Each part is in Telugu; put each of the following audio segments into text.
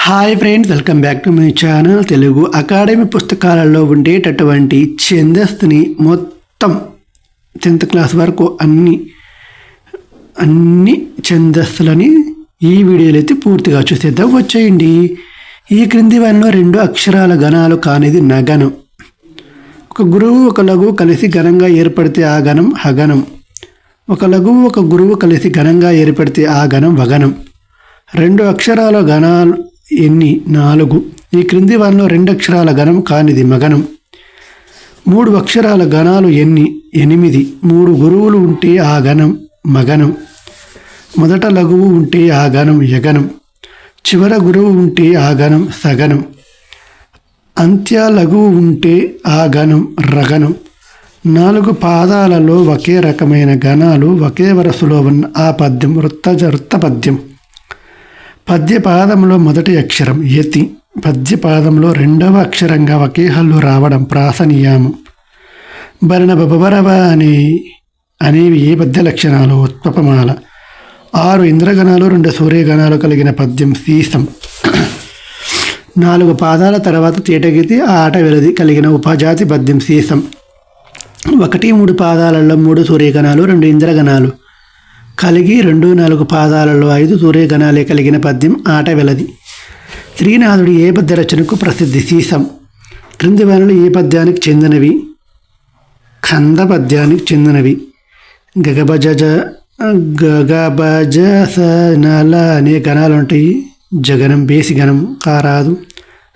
Hi friends welcome back to my channel Telugu Academy పుస్తకాలలో ఉండేటటువంటి ఛందస్సుని మొత్తం టెన్త్ క్లాస్ వరకు అన్ని అన్ని ఛందస్సులని ఈ వీడియోలో అయితే పూర్తిగా చూసేద్దాం వచ్చేయండి ఈ క్రింది వారిలో రెండు అక్షరాల గణాలు కానిది నగనం ఒక గురువు ఒక లఘువు కలిసి ఘనంగా ఏర్పడితే ఆ గణం హగనం ఒక లఘువు ఒక గురువు కలిసి ఘనంగా ఏర్పడితే ఆ గణం వగనం రెండు అక్షరాల గణాలు ఎన్ని? నాలుగు. ఈ క్రింది వారిలో రెండు అక్షరాల గణం కానిది మగనం. మూడు అక్షరాల గణాలు ఎన్ని? ఎనిమిది. మూడు గురువులు ఉంటే ఆ గణం మగనం. మొదట లఘువు ఉంటే ఆ గణం యగనం. చివర గురువు ఉంటే ఆ గణం సగనం. అంత్య లఘువు ఉంటే ఆ గణం రగనం. నాలుగు పాదాలలో ఒకే రకమైన గణాలు ఒకే వరసలో ఉన్న ఆ పద్యం వృత్త వృత్త పద్యం పద్యపాదంలో మొదటి అక్షరం యతి పద్యపాదంలో రెండవ అక్షరంగా ఒకే హల్లు రావడం ప్రాసనీయాము భరణ బబరవ అనే అనేవి ఏ పద్య లక్షణాలు? ఉత్పపమాల. ఆరు ఇంద్రగణాలు రెండు సూర్యగణాలు కలిగిన పద్యం సీసం. నాలుగు పాదాల తర్వాత తేటగీతి ఆట వెలది కలిగిన ఉపజాతి పద్యం సీసం. ఒకటి మూడు పాదాలలో మూడు సూర్యగణాలు రెండు ఇంద్రగణాలు. కలిగి రెండు నాలుగు పాదాలలో ఐదు సూర్యగణాలే కలిగిన పద్యం ఆట వెలది. శ్రీనాథుడి ఏ పద్య రచనకు ప్రసిద్ధి సీసం. క్రింది వనలు ఏ పద్యానికి చెందినవి? ఖంద పద్యానికి చెందినవి. గగబజ గగబజ నల అనే గణాలు ఉంటాయి జగనం బేసి గణం కారాదు.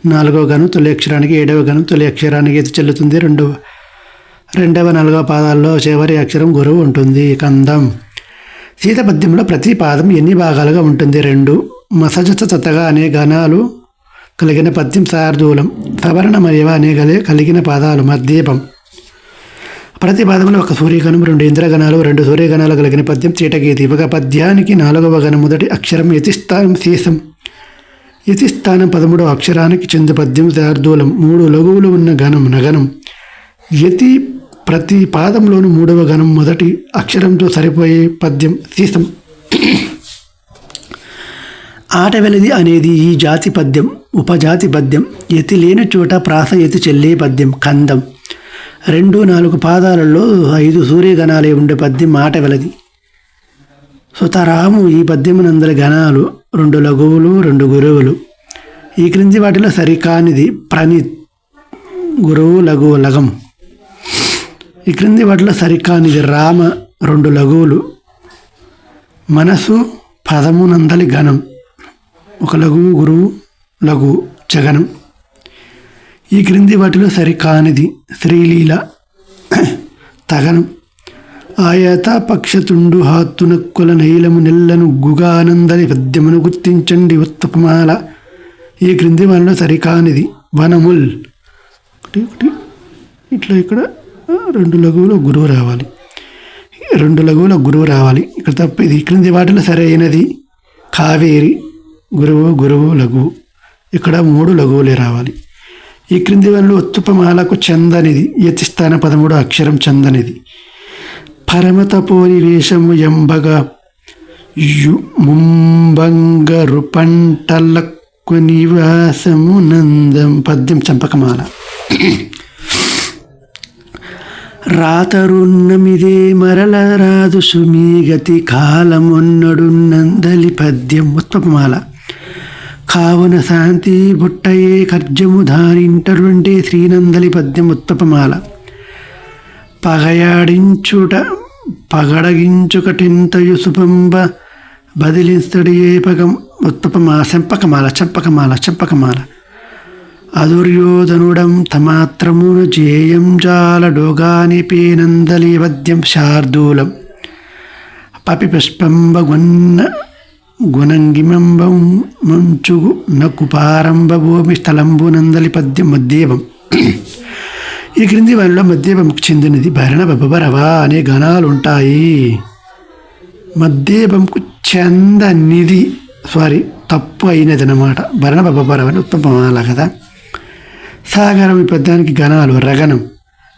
నాలుగవ గణం తొలి అక్షరానికి ఏడవ గణం తొలి అక్షరానికి ఎత్తి చెల్లుతుంది. రెండవ రెండవ నాలుగవ పాదాల్లో చివరి అక్షరం గురువు ఉంటుంది. కందం. సీత పద్యంలో ప్రతి పాదం ఎన్ని భాగాలుగా ఉంటుంది? రెండు. మసజత చతగా అనే గణాలు కలిగిన పద్యం శార్దూలం సవరణ మరియవ అనే గలే కలిగిన పాదాలు. మద్దీపం ప్రతి పాదంలో ఒక సూర్యగణం రెండు ఇంద్రగణాలు రెండు సూర్యగణాలు కలిగిన పద్యం చీటగీతి ఒక పద్యానికి నాలుగవ గణం మొదటి అక్షరం యతిస్థానం శీసం యతిస్థానం పదమూడవ అక్షరానికి చెంది పద్యం శార్దూలం మూడు లఘువులు ఉన్న గణం నగనం యతి ప్రతి పాదంలోని మూడవ గణం మొదటి అక్షరంతో సరిపోయే పద్యం సీసం ఆటవలది అనేది ఈ జాతి పద్యం ఉపజాతి పద్యం ఎతి లేని చోట ప్రాస ఎతి చెల్లే పద్యం కందం. రెండు నాలుగు పాదాలలో ఐదు సూర్యగణాలే ఉండే పద్యం ఆట వెలది సుతరాము ఈ పద్యమునందల గణాలు రెండు లఘువులు రెండు గురువులు. ఈ క్రింది వాటిలో సరికానిది ప్రణి గురువు లఘువు లగం ఈ క్రింది వాటిలో సరికానిది రామ రెండు లఘువులు. మనసు పదమునందలి గణం ఒక లఘువు గురువు లఘువు జగనం. ఈ క్రింది వాటిలో సరికానిది శ్రీలీల తగనం. ఆయత పక్షతుండు హాత్తునక్కుల నైలము నెల్లను గుగానందని పద్యమును గుర్తించండి ఉత్తపమాల ఈ క్రింది వనలో సరికానిది వనముల్. ఒకటి ఒకటి. ఇట్లా ఇక్కడ రెండు లఘువులు గురువు రావాలి. రెండు లఘువులో గురువు రావాలి. ఇక్కడ తప్ప ఇది క్రింది వాటిలో సరైనది. కావేరి గురువు గురువు లఘువు. ఇక్కడ మూడు లఘువులే రావాలి. ఈ క్రింది వాళ్ళు ఉత్తుపమాలకు చందనిది. యతిస్థాన పదమూడు అక్షరం చందనిది. పరమతపోని వేషము ఎంబగా యు ముంబంగరు పంటలకు నివాసము నందం పద్యం చంపకమాల. రాతరున్నమిదే మరల రాదు సుమీగతి కాలమున్నడు నందలి పద్యం ఉత్పమాల కావున శాంతి బుట్టయే కర్జము ధారింటరుంటే శ్రీనందలి పద్యం ఉత్తపమాల పగయాడించుట పగడగించుకటింతయు సుపంబ బదిలిస్తడి ఏ పగం ఉత్తపమాల చెంపకమాల చెంపకమాల చెంపకమాల. అదుర్యోధనుడం తమాత్రమును జేయం జాల డోగాని పేనందలి పద్యం శార్దూలం పపి పుష్పంబ గున్న గుణంగిమంబం మంచుగు నకుపారంభ భూమి స్థలంబు నందలి పద్యం మద్దేవం ఈ క్రింది వారిలో మధ్యభంకు చెందినది భరణ బబరవా అనే గణాలు ఉంటాయి మధ్యభంకు చెందనిది సారీ తప్పు అయినది అనమాట భరణ బబరవ అని ఉత్తమమాల కదా. సాగరం ఈ పద్యానికి గణాలు రగనం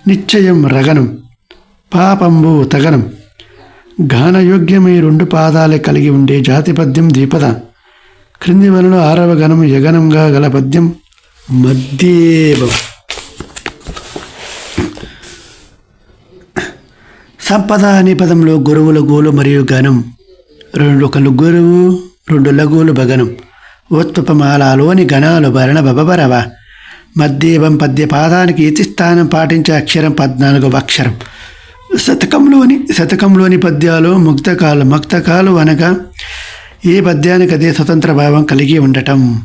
నిశ్చయం రగనం పాపంబు తగనం. గానయోగ్యమై రెండు పాదాలే కలిగి ఉండే జాతి పద్యం ద్విపద క్రింది వలన ఆరవ గణం యగనంగా గల పద్యం మధ్యేవం. సంపద అనే పదంలో గురువుల గోలు మరియు గణం రెండు ఒకళ్ళు గురువు రెండు లఘువులు భగనం. ఉత్పమాలలోని గణాలు భరణ బబరవ మధ్యేవం పద్య పాదానికి యతిస్థానం పాటించే అక్షరం పద్నాలుగవ అక్షరం. శతకంలోని శతకంలోని పద్యాలు ముక్తకాలు ముక్తకాలు అనగా ఏ పద్యానికి అదే స్వతంత్ర భావం కలిగి ఉండటం.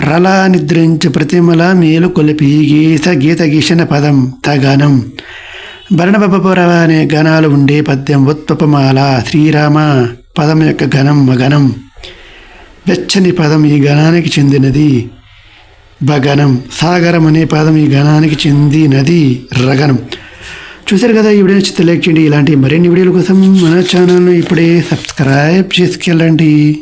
రలా నిద్రించు ప్రతిమల మేలు కొలిపి గీత గీత గీసిన పదం తగనం. భరణబపరవ అనే గణాలు ఉండే పద్యం ఉత్పమాల శ్రీరామ పదం యొక్క గణం మగనం. వెచ్చని పదం ఈ గణానికి చెందినది. భగనం సాగరం అనే పదం ఈ గణానికి చెందినది రగనం. చూశారు కదా ఈ వీడియో నచ్చితే లైక్ చేయండి. ఇలాంటి మరిన్ని వీడియోల కోసం మన ఛానల్ను ఇప్పుడే సబ్స్క్రైబ్ చేసుకెళ్ళండి.